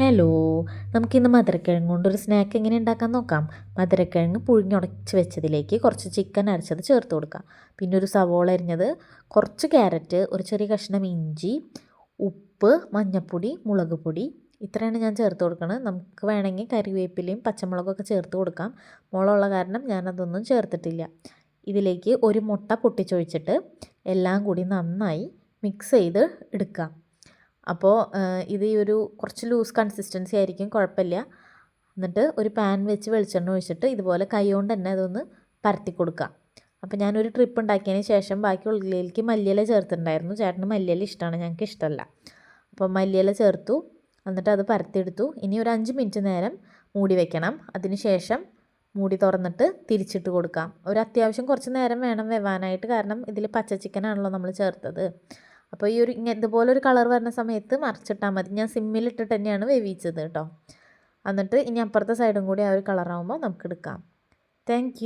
Hello നമുക്കിന്ന് മധുരക്കിഴങ്ങ് കൊണ്ടൊരു സ്നാക്ക് എങ്ങനെ ഉണ്ടാക്കാൻ നോക്കാം. മധുരക്കിഴങ്ങ് പുഴുങ്ങിയുടച്ച് വെച്ചതിലേക്ക് കുറച്ച് ചിക്കൻ അരച്ചത് ചേർത്ത് കൊടുക്കാം. പിന്നെ ഒരു സവോള അരിഞ്ഞത് കുറച്ച് ക്യാരറ്റ് ഒരു ചെറിയ കഷ്ണം ഇഞ്ചി ഉപ്പ് മഞ്ഞൾപ്പൊടി മുളക് പൊടി ഇത്രയാണ് ഞാൻ ചേർത്ത് കൊടുക്കുന്നത്. നമുക്ക് വേണമെങ്കിൽ കറിവേപ്പിലയും പച്ചമുളകൊക്കെ ചേർത്ത് കൊടുക്കാം. മുളകുള്ള കാരണം ഞാനതൊന്നും ചേർത്തിട്ടില്ല. ഇതിലേക്ക് ഒരു മുട്ട പൊട്ടിച്ചൊഴിച്ചിട്ട് എല്ലാം കൂടി നന്നായി മിക്സ് ചെയ്ത് എടുക്കാം. അപ്പോൾ ഇത് ഈ ഒരു കുറച്ച് ലൂസ് കൺസിസ്റ്റൻസി ആയിരിക്കും കുഴപ്പമില്ല. എന്നിട്ട് ഒരു പാൻ വെച്ച് വെളിച്ചെണ്ണ ഒഴിച്ചിട്ട് ഇതുപോലെ കൈ കൊണ്ട് തന്നെ അതൊന്ന് പരത്തി കൊടുക്കാം അപ്പോൾ ഞാനൊരു ട്രിപ്പ് ഉണ്ടാക്കിയതിന് ശേഷം ബാക്കി ഉള്ളിലേക്ക് മല്ലിയില ചേർത്തിട്ടുണ്ടായിരുന്നു. ചേട്ടന് മല്ലിയില ഇഷ്ടമാണ് ഞങ്ങൾക്ക് ഇഷ്ടമല്ല. അപ്പോൾ മല്ലിയില ചേർത്തു എന്നിട്ട് അത് പരത്തിയെടുത്തു. ഇനി ഒരു അഞ്ച് മിനിറ്റ് നേരം മൂടി വെക്കണം. അതിന് ശേഷം മൂടി തുറന്നിട്ട് തിരിച്ചിട്ട് കൊടുക്കാം. ഒരു അത്യാവശ്യം കുറച്ച് നേരം വേണം വെവാനായിട്ട് കാരണം ഇതിൽ പച്ച ചിക്കനാണല്ലോ നമ്മൾ ചേർത്തത്. അപ്പോൾ ഈ ഒരു ഇങ്ങനെ ഇതുപോലെ ഒരു കളർ വരുന്ന സമയത്ത് മറിച്ചിട്ടാൽ മതി. ഞാൻ സിമ്മിലിട്ടിട്ട് തന്നെയാണ് വേവിച്ചത് കേട്ടോ. എന്നിട്ട് ഇനി അപ്പുറത്തെ സൈഡും കൂടി ആ ഒരു കളറാകുമ്പോൾ നമുക്ക് എടുക്കാം. താങ്ക്